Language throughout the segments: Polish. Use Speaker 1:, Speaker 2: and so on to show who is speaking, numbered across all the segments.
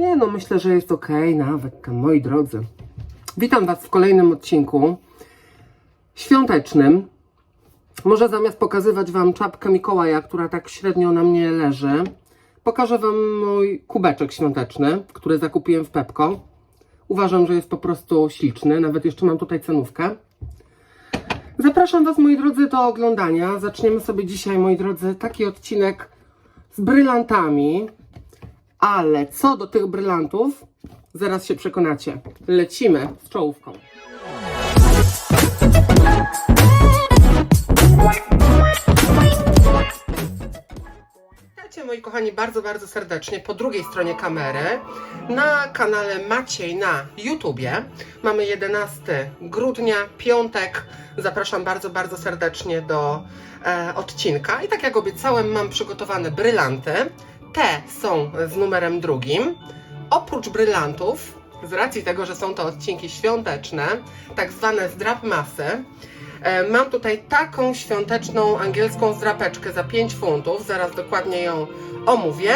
Speaker 1: Nie no, myślę, że jest ok, nawet moi drodzy. Witam Was w kolejnym odcinku świątecznym. Może zamiast pokazywać Wam czapkę Mikołaja, która tak średnio na mnie leży, pokażę Wam mój kubeczek świąteczny, który zakupiłem w Pepko. Uważam, że jest po prostu śliczny, nawet jeszcze mam tutaj cenówkę. Zapraszam Was, moi drodzy, do oglądania. Zaczniemy sobie dzisiaj, moi drodzy, taki odcinek z brylantami. Ale co do tych brylantów, zaraz się przekonacie. Lecimy z czołówką. Witajcie moi kochani bardzo, bardzo serdecznie po drugiej stronie kamery na kanale Maciej na YouTubie. Mamy 11 grudnia, piątek. Zapraszam bardzo, bardzo serdecznie do e, odcinka. I tak jak obiecałem, mam przygotowane brylanty. Te są z numerem drugim. Oprócz brylantów, z racji tego, że są to odcinki świąteczne, tak zwane zdrap masy, E, Mam tutaj taką świąteczną angielską zdrapeczkę za 5 funtów, zaraz dokładnie ją omówię.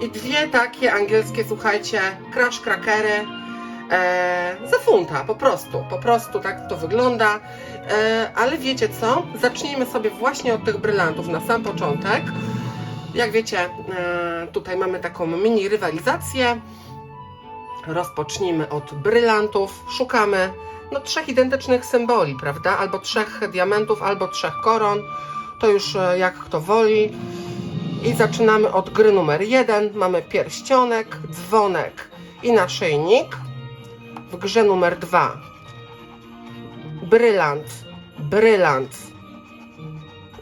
Speaker 1: I dwie takie angielskie, słuchajcie, crash crackery e, za funta, po prostu, po prostu tak to wygląda. E, ale wiecie co? Zacznijmy sobie właśnie od tych brylantów na sam początek. Jak wiecie, e, tutaj mamy taką mini rywalizację. Rozpocznijmy od brylantów. Szukamy no, trzech identycznych symboli, prawda? Albo trzech diamentów, albo trzech koron. To już e, jak kto woli. I zaczynamy od gry numer jeden. Mamy pierścionek, dzwonek i naszyjnik. W grze numer dwa brylant, brylant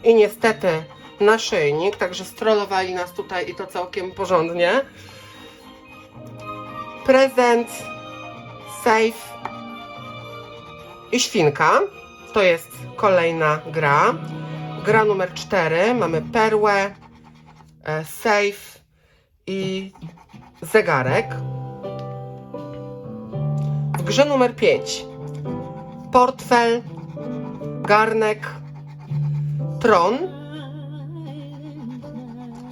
Speaker 1: i niestety naszyjnik, także strollowali nas tutaj i to całkiem porządnie. Prezent, safe i świnka. To jest kolejna gra. Gra numer 4. Mamy perłę, e, safe i zegarek. W grze numer 5 portfel, garnek, tron.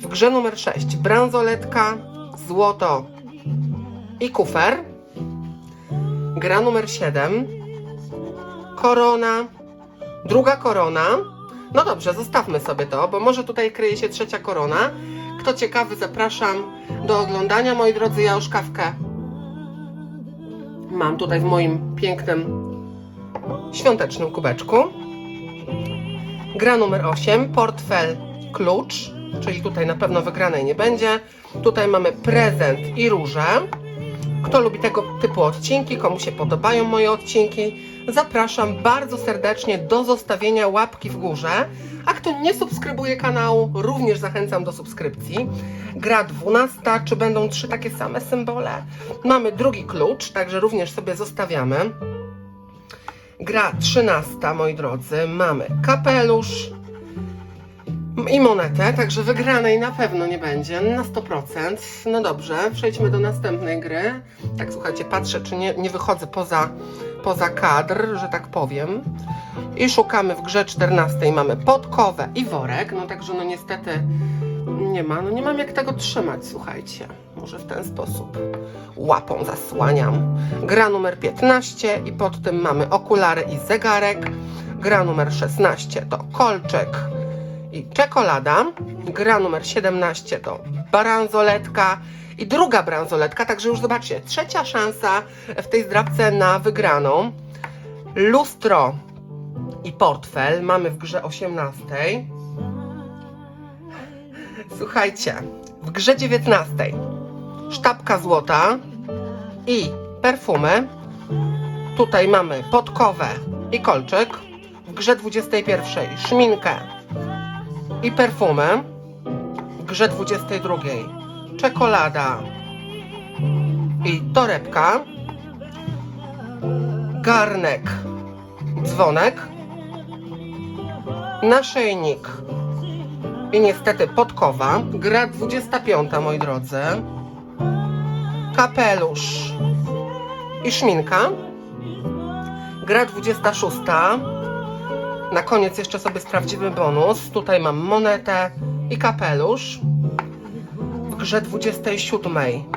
Speaker 1: W grze numer 6 bransoletka, złoto i kufer. Gra numer 7 korona, druga korona. No dobrze, zostawmy sobie to, bo może tutaj kryje się trzecia korona. Kto ciekawy, zapraszam do oglądania, moi drodzy. Ja już kawkę mam tutaj w moim pięknym świątecznym kubeczku. Gra numer 8, portfel, klucz, czyli tutaj na pewno wygranej nie będzie. Tutaj mamy prezent i róże. Kto lubi tego typu odcinki, komu się podobają moje odcinki, zapraszam bardzo serdecznie do zostawienia łapki w górze. A kto nie subskrybuje kanału, również zachęcam do subskrypcji. Gra 12, czy będą trzy takie same symbole? Mamy drugi klucz, także również sobie zostawiamy. Gra 13, moi drodzy, mamy kapelusz i monetę, także wygranej na pewno nie będzie, na 100%. No dobrze, przejdźmy do następnej gry. Tak, słuchajcie, patrzę, czy nie, nie wychodzę poza, poza kadr, że tak powiem. I szukamy w grze 14, mamy podkowę i worek, no także no niestety nie ma, no nie mam jak tego trzymać, słuchajcie. Może w ten sposób łapą zasłaniam. Gra numer 15 i pod tym mamy okulary i zegarek. Gra numer 16 to kolczek i czekolada. Gra numer 17 to bransoletka i druga bransoletka, także już zobaczcie, trzecia szansa w tej zdrabce na wygraną. Lustro i portfel mamy w grze 18. Słuchajcie, w grze 19 sztabka złota i perfumy. Tutaj mamy podkowę i kolczyk. W grze 21 szminkę i perfumy. W grze 22 czekolada i torebka. Garnek, dzwonek. Naszyjnik i niestety podkowa. Gra 25, moi drodzy. Kapelusz i szminka. Gra 26. Na koniec jeszcze sobie sprawdzimy bonus. Tutaj mam monetę i kapelusz. W grze 27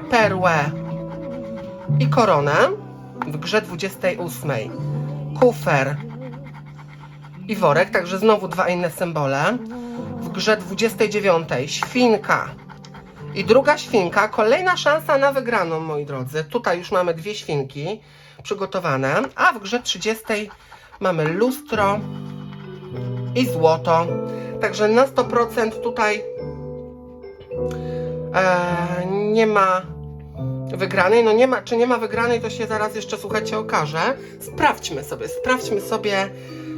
Speaker 1: perłę i koronę w grze 28. Kufer i worek, także znowu dwa inne symbole. W grze 29 świnka i druga świnka, kolejna szansa na wygraną, moi drodzy. Tutaj już mamy dwie świnki przygotowane, a w grze 30 mamy lustro i złoto. Także na 100% tutaj e, nie ma wygranej. No nie ma, czy nie ma wygranej, to się zaraz jeszcze, słuchajcie, okaże. Sprawdźmy sobie, sprawdźmy sobie.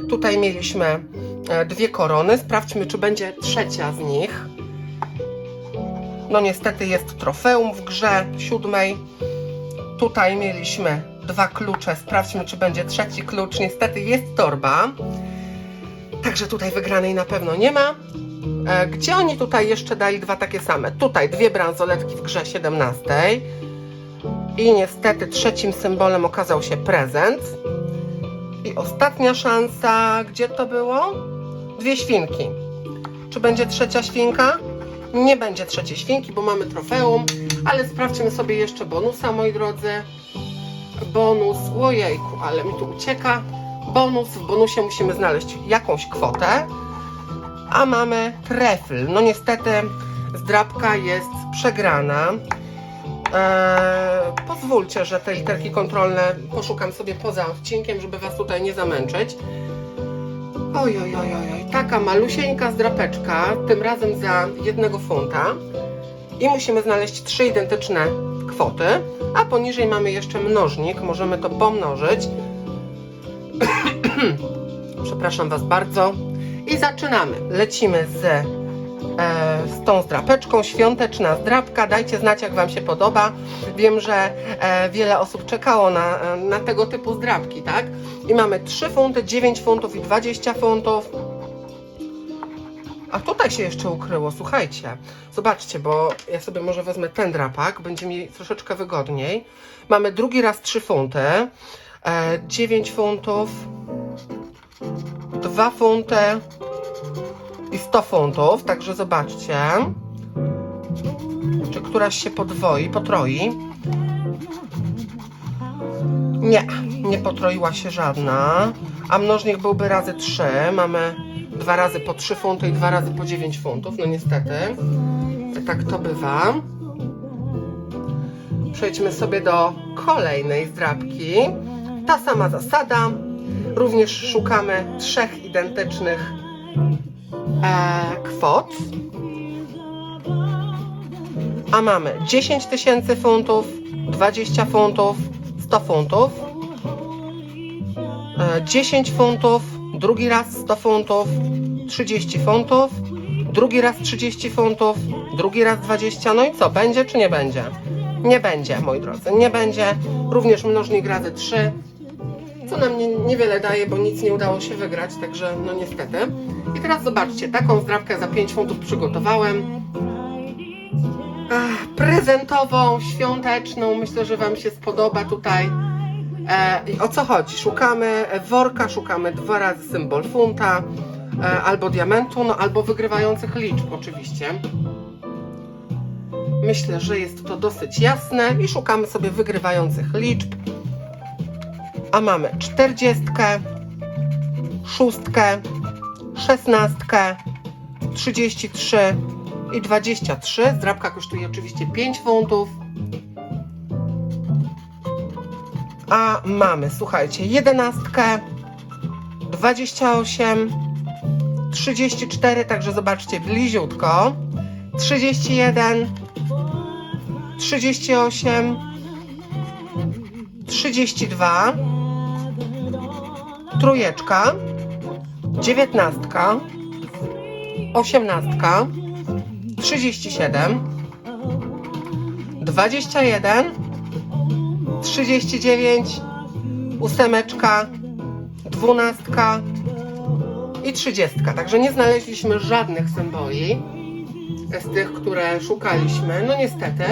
Speaker 1: Tutaj mieliśmy e, dwie korony. Sprawdźmy, czy będzie trzecia z nich. No niestety jest trofeum w grze siódmej. Tutaj mieliśmy dwa klucze. Sprawdźmy, czy będzie trzeci klucz. Niestety jest torba. Także tutaj wygranej na pewno nie ma. E, Gdzie oni tutaj jeszcze dali dwa takie same? Tutaj dwie bransoletki w grze 17. I niestety trzecim symbolem okazał się prezent. I ostatnia szansa, gdzie to było? Dwie świnki. Czy będzie trzecia świnka? Nie będzie trzeciej świnki, bo mamy trofeum, ale sprawdźmy sobie jeszcze bonusa, moi drodzy. Bonus, ojejku, ale mi tu ucieka. Bonus, w bonusie musimy znaleźć jakąś kwotę, a mamy trefl. No niestety zdrabka jest przegrana. Eee, pozwólcie, że te literki kontrolne poszukam sobie poza odcinkiem, żeby Was tutaj nie zamęczyć. Oj, oj, oj, oj, taka malusieńka zdrapeczka, tym razem za jednego funta. I musimy znaleźć trzy identyczne kwoty, a poniżej mamy jeszcze mnożnik, możemy to pomnożyć. Przepraszam Was bardzo. I zaczynamy. Lecimy z, e, z tą zdrapeczką. Świąteczna zdrapka. Dajcie znać, jak Wam się podoba. Wiem, że e, wiele osób czekało na, e, na tego typu zdrapki, tak? I mamy 3 funty, 9 funtów i 20 funtów. A tutaj się jeszcze ukryło, słuchajcie. Zobaczcie, bo ja sobie może wezmę ten drapak, będzie mi troszeczkę wygodniej. Mamy drugi raz 3 funty, 9 funtów, 2 funty i 100 funtów, także zobaczcie, czy któraś się podwoi, potroi. Nie, nie potroiła się żadna, a mnożnik byłby razy 3, mamy dwa razy po 3 funty i dwa razy po 9 funtów, no niestety, tak to bywa. Przejdźmy sobie do kolejnej zdrabki. Ta sama zasada. Również szukamy trzech identycznych e, kwot. A mamy 10 tysięcy funtów, 20 funtów, 100 funtów, e, 10 funtów, drugi raz 100 funtów, 30 funtów, drugi raz 30 funtów, drugi raz 20. No i co, będzie czy nie będzie? Nie będzie, moi drodzy, nie będzie. Również mnożnik razy 3, co nam nie, niewiele daje, bo nic nie udało się wygrać, także no niestety. I teraz zobaczcie, taką zdrawkę za 5 funtów przygotowałem. Ach, prezentową, świąteczną, myślę, że Wam się spodoba tutaj. E, o co chodzi? Szukamy worka, szukamy dwa razy symbol funta, e, albo diamentu, no albo wygrywających liczb oczywiście. Myślę, że jest to dosyć jasne i szukamy sobie wygrywających liczb. A mamy czterdziestkę, szóstkę, szesnastkę, 33 i 23. Zdrabka kosztuje oczywiście 5 funtów. A mamy, słuchajcie, jedenastkę, 28, 34, także zobaczcie bliziutko, 31, 38, 32, trójeczka, dziewiętnastka, osiemnastka, 37, 21, 39, ósemeczka, dwunastka i trzydziestka. Także nie znaleźliśmy żadnych symboli z tych, które szukaliśmy. No niestety.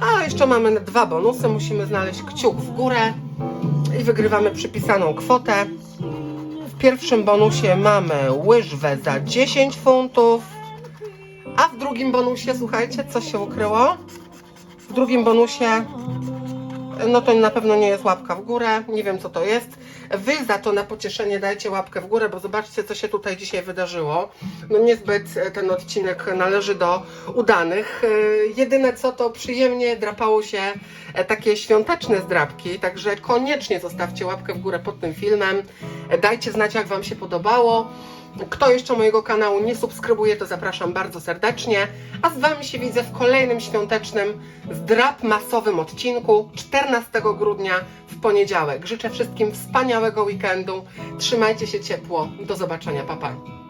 Speaker 1: A jeszcze mamy dwa bonusy. Musimy znaleźć kciuk w górę i wygrywamy przypisaną kwotę. W pierwszym bonusie mamy łyżwę za 10 funtów. A w drugim bonusie, słuchajcie, co się ukryło? W drugim bonusie no to na pewno nie jest łapka w górę, nie wiem co to jest. Wy za to na pocieszenie dajcie łapkę w górę, bo zobaczcie co się tutaj dzisiaj wydarzyło. No niezbyt e, ten odcinek należy do udanych. E, Jedyne co to przyjemnie drapało się e, takie świąteczne zdrapki, także koniecznie zostawcie łapkę w górę pod tym filmem. Dajcie znać jak Wam się podobało. Kto jeszcze mojego kanału nie subskrybuje, to zapraszam bardzo serdecznie. A z Wami się widzę w kolejnym świątecznym zdrap masowym odcinku 14 grudnia w poniedziałek. Życzę wszystkim wspaniałego weekendu. Trzymajcie się ciepło. Do zobaczenia. Pa, pa.